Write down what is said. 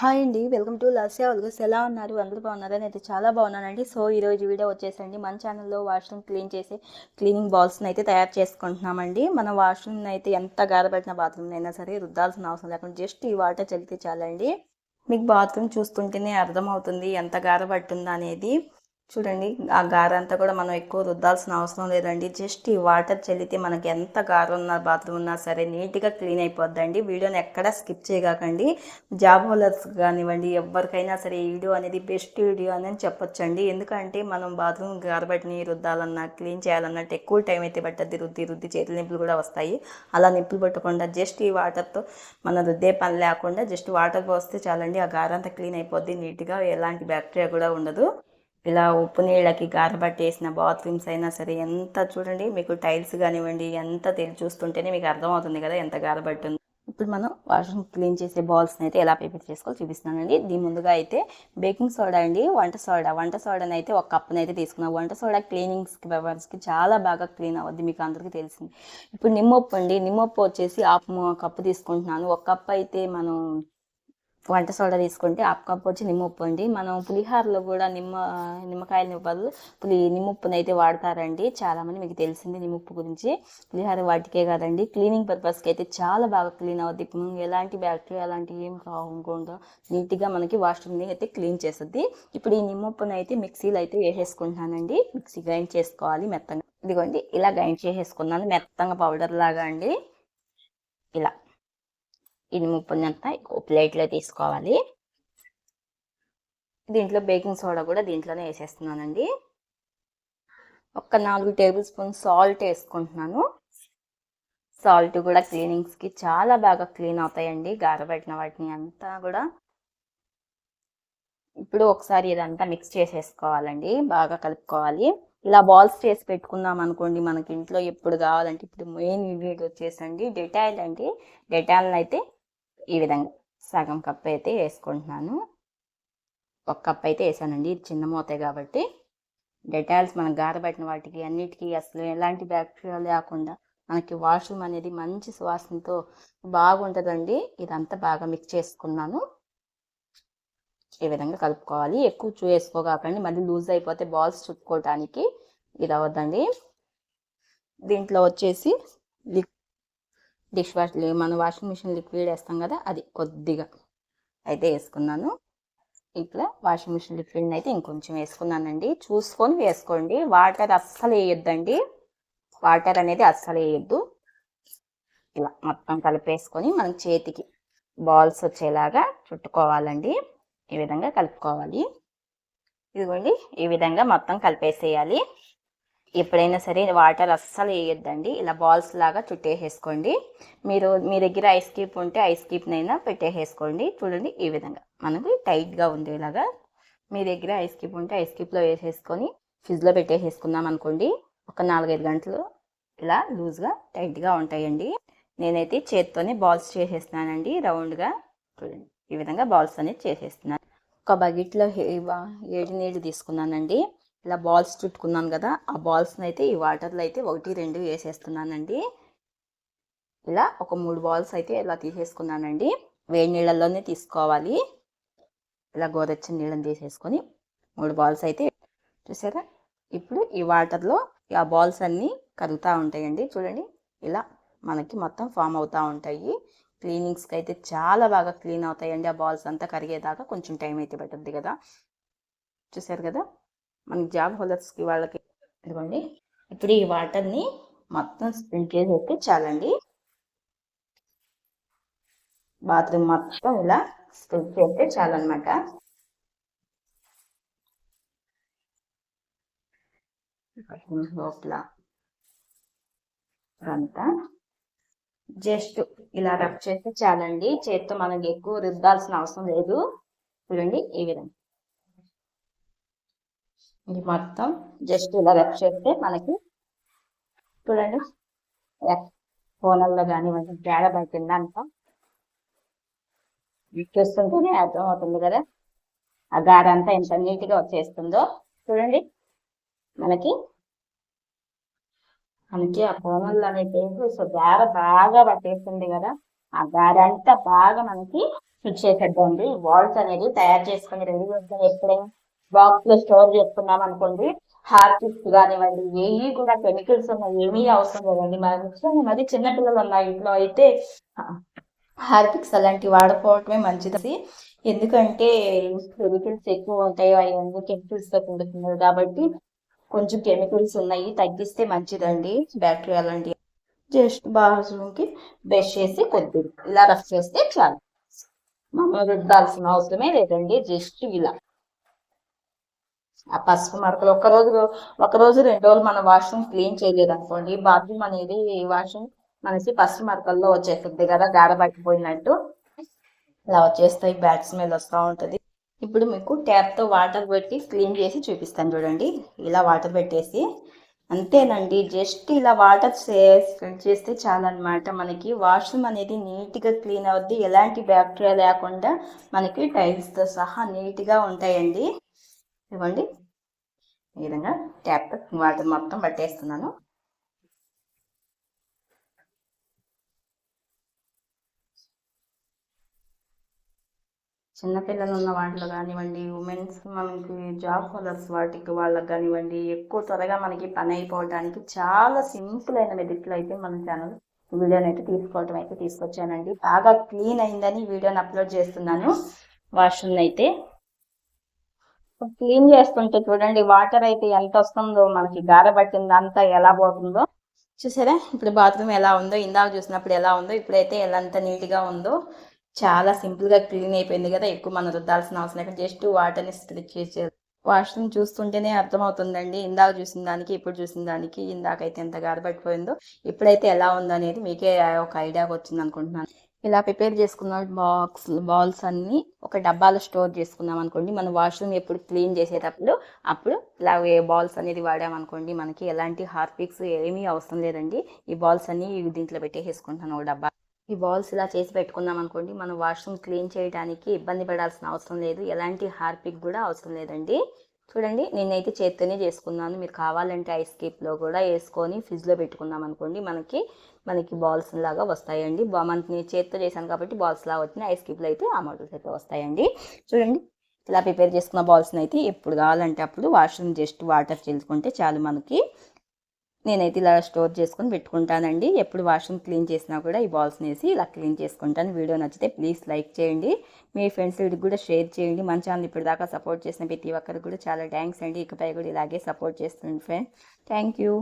Hi అండి welcome to Lasya వెల్గస్. ఎలా ఉన్నారు? అందరూ బాగున్నారా? అయితే చాలా బాగున్నానండి. సో ఈరోజు వీడియో వచ్చేసండి మన ఛానల్లో వాష్రూమ్ క్లీన్ చేసి క్లీనింగ్ బాల్స్ని అయితే తయారు చేసుకుంటున్నామండి. మన వాష్రూమ్ అయితే ఎంత గారబెట్టిన బాత్రూమ్ అయినా సరే రుద్దాల్సిన అవసరం లేకుండా జస్ట్ ఈ వాటర్ చల్లితే చాలండి. మీకు బాత్రూమ్ చూస్తుంటేనే అర్థమవుతుంది ఎంత గారబట్టుందా అనేది చూడండి ఆ గార అంతా కూడా మనం ఎక్కువ రుద్దాల్సిన అవసరం లేదండి. జస్ట్ ఈ వాటర్ చల్లితే మనకి ఎంత గారు ఉన్న బాత్రూమ్ ఉన్నా సరే నీట్గా క్లీన్ అయిపోద్దండి. వీడియోని ఎక్కడా స్కిప్ చేయగాకండి జాబ్ హోల్డర్స్ కానివ్వండి ఎవరికైనా సరే ఈ వీడియో అనేది బెస్ట్ వీడియో అని చెప్పొచ్చండి. ఎందుకంటే మనం బాత్రూమ్ గారబట్టిని రుద్దాలన్నా క్లీన్ చేయాలన్నట్టు ఎక్కువ టైం అయితే పట్టద్ది. రుద్ది రుద్ది చేతుల నిప్పులు కూడా వస్తాయి. అలా నిప్పులు పట్టకుండా జస్ట్ ఈ వాటర్తో మనం రుద్దే పని లేకుండా జస్ట్ వాటర్ పోస్తే చాలండి ఆ గారంతా క్లీన్ అయిపోద్ది. నీట్గా ఎలాంటి బ్యాక్టీరియా కూడా ఉండదు. ఇలా ఉప్పు నీళ్ళకి గారబట్టి వేసిన బాత్రూమ్స్ అయినా సరే ఎంత చూడండి మీకు టైల్స్ కానివ్వండి ఎంత తెలి చూస్తుంటేనే మీకు అర్థమవుతుంది కదా ఎంత గారబట్టి ఇప్పుడు మనం వాషింగ్ క్లీన్ చేసే బాల్స్ని అయితే ఎలా ప్రిపేర్ చేసుకోవాలి చూపిస్తున్నానండి. దీని ముందుగా అయితే బేకింగ్ సోడా అండి వంట సోడా. వంట సోడాని అయితే ఒక కప్పుని అయితే తీసుకున్నాం. వంట సోడా క్లీనింగ్స్కి పర్పస్కి చాలా బాగా క్లీన్ అవ్వద్ది మీకు అందరికీ తెలిసింది. ఇప్పుడు నిమ్మప్పు అండి. నిమ్మప్పు వచ్చేసి హాఫ్ కప్పు తీసుకుంటున్నాను. ఒక కప్పు అయితే మనం వంట సోడా తీసుకుంటే హాఫ్ కప్ వచ్చి నిమ్మప్పు అండి. మనం పులిహారలో కూడా నిమ్మ నిమ్మకాయల బదులు పులి నిమ్మప్పుని అయితే వాడతారండి. చాలామంది మీకు తెలిసింది నిమ్మప్పు గురించి. పులిహార వాటికే కాదండి. క్లీనింగ్ పర్పస్కి అయితే చాలా బాగా క్లీన్ అవుద్ది. ఇప్పుడు ఎలాంటి బ్యాక్టీరియా అలాంటివి ఏం కాకుండా నీట్గా మనకి వాష్రూమ్ని అయితే క్లీన్ చేస్తుంది. ఇప్పుడు ఈ నిమ్మప్పుని అయితే మిక్సీలో అయితే వేసేసుకుంటున్నానండి మిక్సీ గ్రైండ్ చేసుకోవాలి మెత్తంగా. ఇదిగోండి ఇలా గ్రైండ్ చేసేసుకున్నాను. మెత్తంగా పౌడర్ లాగా అండి. ఇలా. ఇది ముప్పదంతా ప్లేట్లో తీసుకోవాలి. దీంట్లో బేకింగ్ సోడా కూడా దీంట్లోనే వేసేస్తున్నానండి. ఒక నాలుగు టేబుల్ స్పూన్ సాల్ట్ వేసుకుంటున్నాను. సాల్ట్ కూడా క్లీనింగ్స్కి చాలా బాగా క్లీన్ అవుతాయండి గారబెట్టిన వాటిని అంతా కూడా. ఇప్పుడు ఒకసారి ఇదంతా మిక్స్ చేసేసుకోవాలండి బాగా కలుపుకోవాలి. ఇలా బాల్స్ చేసి పెట్టుకున్నాం అనుకోండి మనకి ఇంట్లో ఎప్పుడు కావాలంటే ఇప్పుడు మెయిన్ ఇంగ్రీడియంట్ వచ్చేసండి డెటాయిల్ అండి. డెటాయిల్ అయితే ఈ విధంగా సగం కప్ అయితే వేసుకుంటున్నాను. ఒక కప్ అయితే వేసానండి. ఇది చిన్న మూతే కాబట్టి డెటాల్స్ మనం గారబెట్టిన వాటికి అన్నిటికీ అసలు ఎలాంటి బ్యాక్టీరియా లేకుండా మనకి వాష్రూమ్ అనేది మంచి సువాసనతో బాగుంటుందండి. ఇదంతా బాగా మిక్స్ చేసుకున్నాను. ఈ విధంగా కలుపుకోవాలి. ఎక్కువ చూ వేసుకోకండి మళ్ళీ లూజ్ అయిపోతే బాల్స్ చుట్టుకోవటానికి ఇది అవ్వద్దండి దీంట్లో వచ్చేసి డిష్ వాష్ మనం వాషింగ్ మిషన్ లిక్విడ్ వేస్తాం కదా అది కొద్దిగా అయితే వేసుకున్నాను. ఇట్లా వాషింగ్ మిషన్ లిక్విడ్ని అయితే ఇంకొంచెం వేసుకున్నానండి. చూసుకొని వేసుకోండి. వాటర్ అస్సలు వేయొద్దండి. వాటర్ అనేది అస్సలు వేయొద్దు. ఇలా మొత్తం కలిపేసుకొని మనం చేతికి బాల్స్ వచ్చేలాగా చుట్టుకోవాలండి. ఈ విధంగా కలుపుకోవాలి. ఇదిగోండి ఈ విధంగా మొత్తం కలిపేసేయాలి. ఎప్పుడైనా సరే వాటర్ అస్సలు వేయొద్దండి. ఇలా బాల్స్ లాగా చుట్టేసేసుకోండి. మీరు మీ దగ్గర ఐస్ క్యూబ్ ఉంటే ఐస్ క్యూబ్నైనా పెట్టేసేసుకోండి. చూడండి ఈ విధంగా. మనకి టైట్గా ఉండేలాగా మీ దగ్గర ఐస్ క్యూబ్ ఉంటే ఐస్ క్యూబ్లో వేసేసుకొని ఫ్రిడ్జ్లో పెట్టేసేసుకున్నాం అనుకోండి. ఒక నాలుగైదు గంటలు ఇలా లూజ్గా టైట్గా ఉంటాయండి. నేనైతే చేత్తోనే బాల్స్ చేసేస్తున్నానండి రౌండ్గా. చూడండి ఈ విధంగా బాల్స్ అనేది చేసేస్తున్నాను. ఒక బకెట్లో ఏడు నీళ్ళు తీసుకున్నానండి. ఇలా బాల్స్ చుట్టుకున్నాను కదా ఆ బాల్స్ని అయితే ఈ వాటర్లో అయితే ఒకటి రెండు వేసేస్తున్నానండి. ఇలా ఒక మూడు బాల్స్ అయితే ఇలా తీసేసుకున్నానండి. వేడి నీళ్ళల్లోనే తీసుకోవాలి. ఇలా గోరెచ్చని నీళ్ళని తీసేసుకొని మూడు బాల్స్ అయితే చూసారా? ఇప్పుడు ఈ వాటర్లో ఆ బాల్స్ అన్నీ కరుగుతూ ఉంటాయండి. చూడండి ఇలా మనకి మొత్తం ఫామ్ అవుతూ ఉంటాయి. క్లీనింగ్స్కి అయితే చాలా బాగా క్లీన్ అవుతాయండి. ఆ బాల్స్ అంతా కరిగేదాకా కొంచెం టైం అయితే పడుతుంది కదా. చూసారు కదా? మనకి జాబ్ హోల్డర్స్కి వాళ్ళకి ఇదిగోండి ఇప్పుడు ఈ వాటర్ని మొత్తం స్ప్రింక్ చేసి అయితే చాలండి. బాత్రూమ్ మొత్తం ఇలా స్ప్రింక్ చేస్తే చాలన్నమాట. లోపల అంతా జస్ట్ ఇలా రబ్ చేస్తే చాలండి. చేత్తో మనకి ఎక్కువ రుద్దాల్సిన అవసరం లేదు. చూడండి ఈ విధంగా. ఇది మొత్తం జస్ట్ ఇలా రెప్ చేస్తే మనకి చూడండి. ఫోన్లలో కానివ్వండి తేడ పడుతుంది అంతా చూస్తుంటేనే అర్థమవుతుంది కదా. ఆ గారంతా ఎంత నీట్గా వచ్చేస్తుందో చూడండి. మనకి మనకి ఆ కోమల్లో అనే సో గార బాగా పట్టేస్తుంది కదా. ఆ గార అంతా బాగా మనకి ఫిక్స్ చేసేద్దామండి వాల్స్ అనేది తయారు చేసుకుని రెడీ చేద్దాం ఎప్పుడైనా. బాక్స్లో స్టోర్ చేసుకున్నాం అనుకోండి హార్పిక్స్ కానివ్వండి ఏవి కూడా కెమికల్స్ ఉన్నాయి ఏమీ అవసరం లేదండి. మన ముఖ్యంగా మరి చిన్నపిల్లలు ఉన్న ఇంట్లో అయితే హార్పిక్స్ అలాంటివి వాడుకోవటమే మంచిది. ఎందుకంటే కెమికల్స్ ఎక్కువ ఉంటాయి అవన్నీ కెమికల్స్తో కూడుకున్నాయి కాబట్టి కొంచెం కెమికల్స్ ఉన్నాయి తగ్గిస్తే మంచిదండి బ్యాక్టీరియా అలాంటివి. జస్ట్ బాత్రూమ్కి బ్రష్ చేసి కొద్దిగా ఇలా రఫ్ చేస్తే చాలు. మనం రుద్దాల్సిన అవసరమే లేదండి జస్ట్ ఇలా. ఆ పసుపు మరకలు. ఒక రోజు ఒక రోజు రెండు రోజులు మన వాష్రూమ్ క్లీన్ చేయలేదు అనుకోండి. బాత్రూమ్ అనేది వాష్రూమ్ మనకి పసుపు మరకల్లో వచ్చేస్తుంది కదా గాడ పట్టిపోయినట్టు. ఇలా వచ్చేస్తాయి బ్యాడ్ స్మెల్ వస్తూ ఉంటుంది. ఇప్పుడు మీకు ట్యాప్తో వాటర్ పెట్టి క్లీన్ చేసి చూపిస్తాను చూడండి. ఇలా వాటర్ పెట్టేసి. అంతేనండి జస్ట్ ఇలా వాటర్ స్ప్రెడ్ చేస్తే చాలన్నమాట మనకి. వాష్రూమ్ అనేది నీట్గా క్లీన్ అవుద్ది. ఎలాంటి బ్యాక్టీరియా లేకుండా మనకి టైల్స్తో సహా నీట్గా ఉంటాయండి. ఇవ్వండి. ఈ విధంగా ట్యాప్ వాటర్ మొత్తం పట్టేస్తున్నాను. చిన్నపిల్లలు ఉన్న వాటిలో కానివ్వండి ఉమెన్స్ మనకి జాబ్ హోల్డర్స్ వాటికి వాళ్ళకి కానివ్వండి ఎక్కువ త్వరగా మనకి పని అయిపోవడానికి చాలా సింపుల్ అయిన మెథడ్లో అయితే మన ఛానల్ వీడియోని అయితే తీసుకోవటం అయితే తీసుకొచ్చానండి. బాగా క్లీన్ అయిందని వీడియోని అప్లోడ్ చేస్తున్నాను. వాష్రూమ్ అయితే క్లీన్ చేస్తుంటే చూడండి వాటర్ అయితే ఎంత వస్తుందో మనకి గారబట్టింది అంతా ఎలా పోతుందో. చూసారా? ఇప్పుడు బాత్రూమ్ ఎలా ఉందో ఇందాక చూసినప్పుడు ఎలా ఉందో ఇప్పుడైతే ఎలా అంత నీట్గా ఉందో. చాలా సింపుల్గా క్లీన్ అయిపోయింది కదా ఎక్కువ మనం రుద్దాల్సిన అవసరం లేక జస్ట్ వాటర్ని స్ట్రిచ్ చేసే వాష్రూమ్ చూస్తుంటేనే అర్థమవుతుందండి. ఇందాక చూసిన దానికి ఇప్పుడు చూసిన దానికి ఇందాకైతే ఎంత గారబడిపోయిందో ఇప్పుడైతే ఎలా ఉందనేది మీకే ఒక ఐడియా వచ్చింది అనుకుంటున్నాను ఇలా ప్రిపేర్ చేసుకున్న బాక్స్ బాల్స్ అన్ని ఒక డబ్బాలో స్టోర్ చేసుకున్నాం అనుకోండి. మనం వాష్రూమ్ ఎప్పుడు క్లీన్ చేసేటప్పుడు అప్పుడు ఇలా బాల్స్ అనేది వాడామనుకోండి మనకి ఎలాంటి హార్పిక్స్ ఏమీ అవసరం లేదండి. ఈ బాల్స్ అన్ని దీంట్లో పెట్టేసుకుంటాను ఒక డబ్బా. ఈ బాల్స్ ఇలా చేసి పెట్టుకున్నాం అనుకోండి. మనం వాష్రూమ్ క్లీన్ చేయడానికి ఇబ్బంది పడాల్సిన అవసరం లేదు. ఎలాంటి హార్పిక్ కూడా అవసరం లేదండి. చూడండి నేనైతే చేత్తోనే చేసుకున్నాను. మీరు కావాలంటే ఐస్ కేప్లో కూడా వేసుకొని ఫ్రిడ్జ్లో పెట్టుకున్నాం అనుకోండి మనకి మనకి బాల్స్ లాగా వస్తాయండి. మనకి చేత్తో చేశాను కాబట్టి బాల్స్ లాగా వచ్చినాయి ఐస్ కేప్లో అయితే ఆ మోడల్స్ అయితే వస్తాయండి. చూడండి ఇలా ప్రిపేర్ చేసుకున్న బాల్స్ని అయితే ఎప్పుడు కావాలంటే అప్పుడు వాష్రూమ్ జస్ట్ వాటర్ చేసుకుంటే చాలు మనకి నేనైతే ఇలా స్టోర్ చేసుకొని పెట్టుకుంటానండి. ఎప్పుడు వాష్రూమ్ క్లీన్ చేసినా కూడా ఈ బాల్స్ని వేసి ఇలా క్లీన్ చేసుకుంటాను. వీడియో నచ్చితే ప్లీజ్ లైక్ చేయండి. మీ ఫ్రెండ్స్ వీడికి కూడా షేర్ చేయండి. మన ఛానల్ ఇప్పటిదాకా సపోర్ట్ చేసిన ప్రతి ఒక్కరికి కూడా చాలా థ్యాంక్స్ అండి. ఇకపై కూడా ఇలాగే సపోర్ట్ చేస్తుంది ఫ్రెండ్ థ్యాంక్ యూ.